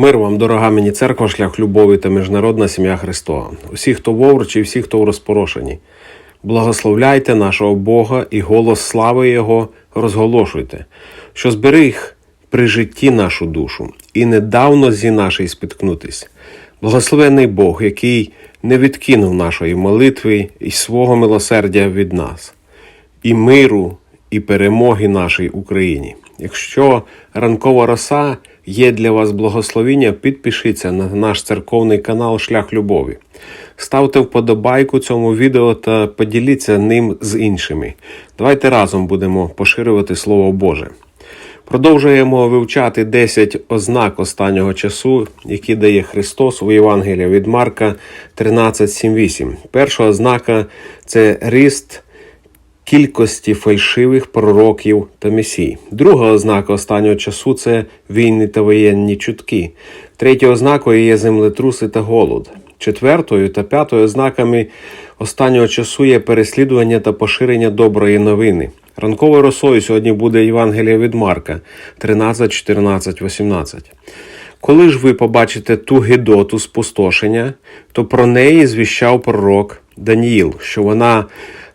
Мир вам, дорога мені церква, шлях любові та міжнародна сім'я Христова. Усі, хто в овручі, і всі, хто в розпорошенні. Благословляйте нашого Бога і голос слави Його розголошуйте, що зберіг при житті нашу душу, і недавно зі нашої спіткнутись. Благословений Бог, який не відкинув нашої молитви і свого милосердя від нас, і миру, і перемоги нашій Україні. Якщо ранкова роса є для вас благословіння, підпишіться на наш церковний канал Шлях Любові. Ставте вподобайку цьому відео та поділіться ним з іншими. Давайте разом будемо поширювати Слово Боже. Продовжуємо вивчати 10 ознак останнього часу, які дає Христос у Євангелії від Марка 13.7.8. Перша ознака це ріст кількості фальшивих пророків та месій. Друга ознака останнього часу це війни та воєнні чутки. Третьою ознакою є землетруси та голод. Четвертою та п'ятою ознаками останнього часу є переслідування та поширення доброї новини. Ранковою росою сьогодні буде Євангелія від Марка 13, 14, 18. Коли ж ви побачите ту гидоту спустошення, то про неї звіщав пророк Даніїл, що вона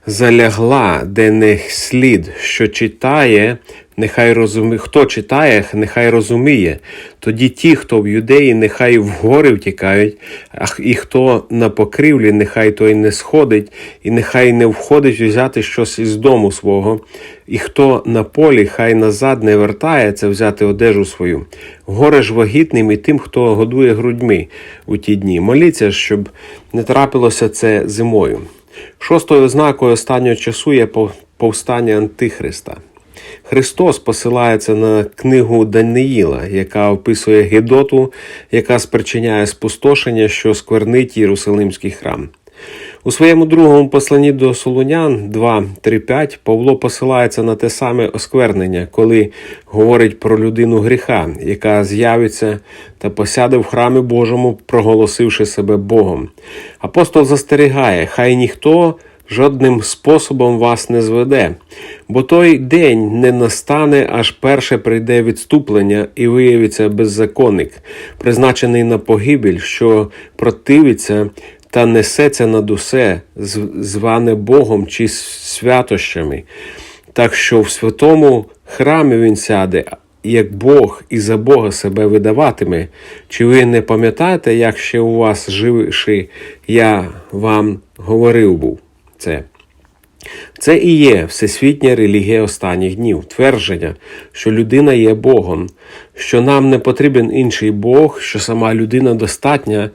залягла, де не слід, що читає, нехай розуміє, хто читає, нехай розуміє. Тоді ті, хто в юдеї, нехай в гори втікають, а і хто на покрівлі, нехай той не сходить, і нехай не входить взяти щось із дому свого, і хто на полі, хай назад не вертається взяти одежу свою. Горе ж вагітним і тим, хто годує грудьми у ті дні. Моліться, щоб не трапилося це зимою. Шостою ознакою останнього часу є повстання Антихриста. Христос посилається на книгу Даниїла, яка описує Гедоту, яка спричиняє спустошення, що сквернить Єрусалимський храм. У своєму другому посланні до Солунян 2.3.5 Павло посилається на те саме осквернення, коли говорить про людину гріха, яка з'явиться та посяде в храмі Божому, проголосивши себе Богом. Апостол застерігає, хай ніхто жодним способом вас не зведе, бо той день не настане, аж перше прийде відступлення і виявиться беззаконник, призначений на погибель, що противиться та несеться над усе, зване Богом чи святощами, так що в святому храмі він сяде, як Бог і за Бога себе видаватиме. Чи ви не пам'ятаєте, як ще у вас живши, я вам говорив був це? Це і є всесвітня релігія останніх днів, твердження, що людина є Богом, що нам не потрібен інший Бог, що сама людина достатня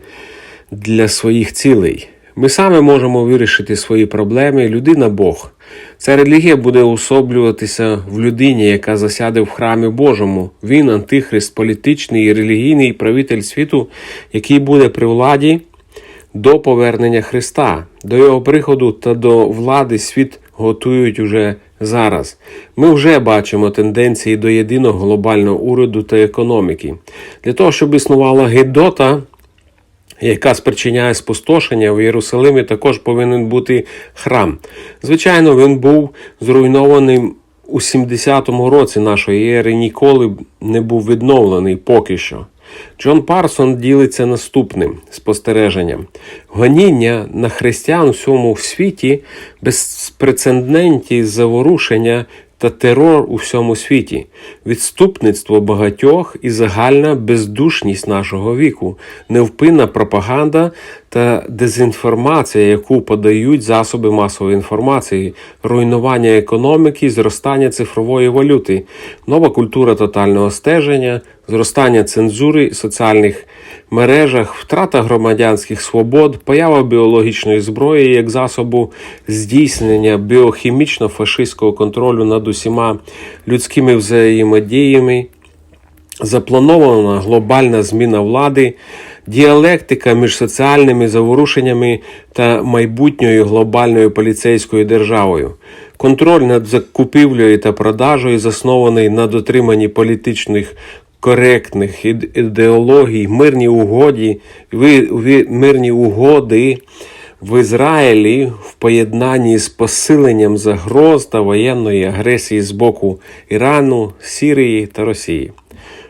для своїх цілей. Ми саме можемо вирішити свої проблеми. Людина Бог. Ця релігія буде особлюватися в людині, яка засяде в храмі Божому. Він антихрист, політичний і релігійний правитель світу, який буде при владі до повернення Христа, до його приходу та до влади світ готують уже зараз. Ми вже бачимо тенденції до єдиного глобального уряду та економіки. Для того, щоб існувала гидота яка спричиняє спустошення в Єрусалимі, також повинен бути храм. Звичайно, він був зруйнований у 70-му році нашої ери, ніколи не був відновлений поки що. Джон Парсон ділиться наступним спостереженням: гоніння на християн у всьому світі безпрецедентні заворушення та терор у всьому світі, відступництво багатьох і загальна бездушність нашого віку, невпинна пропаганда та дезінформація, яку подають засоби масової інформації, руйнування економіки, зростання цифрової валюти, нова культура тотального стеження, зростання цензури соціальних мережах, втрата громадянських свобод, поява біологічної зброї як засобу здійснення біохімічно-фашистського контролю над усіма людськими взаємодіями, запланована глобальна зміна влади. Діалектика між соціальними заворушеннями та майбутньою глобальною поліцейською державою, контроль над закупівлею та продажею, заснований на дотриманні політичних коректних ідеологій, мирні угоді, мирні угоди в Ізраїлі в поєднанні з посиленням загроз та воєнної агресії з боку Ірану, Сірії та Росії.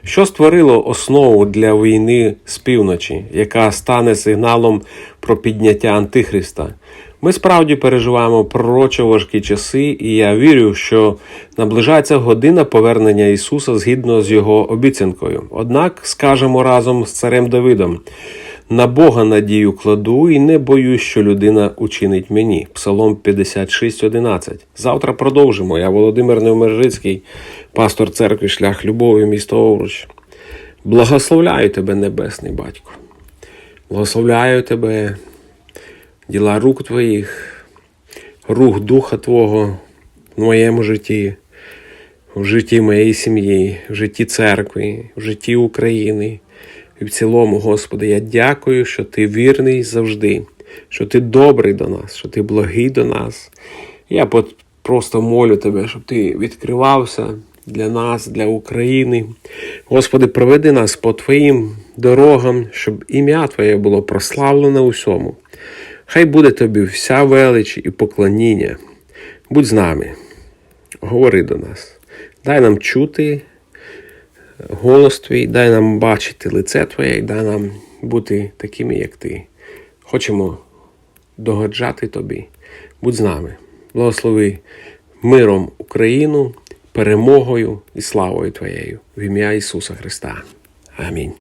що створило основу для війни з півночі, яка стане сигналом про підняття Антихриста. Ми справді переживаємо пророчо важкі часи, і я вірю, що наближається година повернення Ісуса згідно з Його обіцянкою. Однак скажемо разом з царем Давидом: на Бога надію кладу і не боюсь, що людина учинить мені. Псалом 56.11. Завтра продовжимо. Я Володимир Невмержицький, пастор церкви Шлях Любові, місто Овруч. Благословляю тебе, Небесний Батько. Благословляю тебе, діла рук твоїх, рух Духа Твого в моєму житті, в житті моєї сім'ї, в житті церкви, в житті України. І в цілому, Господи, я дякую, що Ти вірний завжди, що Ти добрий до нас, що Ти благий до нас. Я просто молю Тебе, щоб Ти відкривався для нас, для України. Господи, проведи нас по Твоїм дорогам, щоб ім'я Твоє було прославлене усьому. Хай буде тобі вся велич і поклоніння. Будь з нами, говори до нас, дай нам чути голос твій, дай нам бачити лице Твоє і дай нам бути такими, як ти. Хочемо догоджати тобі. Будь з нами. Благослови миром Україну, перемогою і славою Твоєю в ім'я Ісуса Христа. Амінь.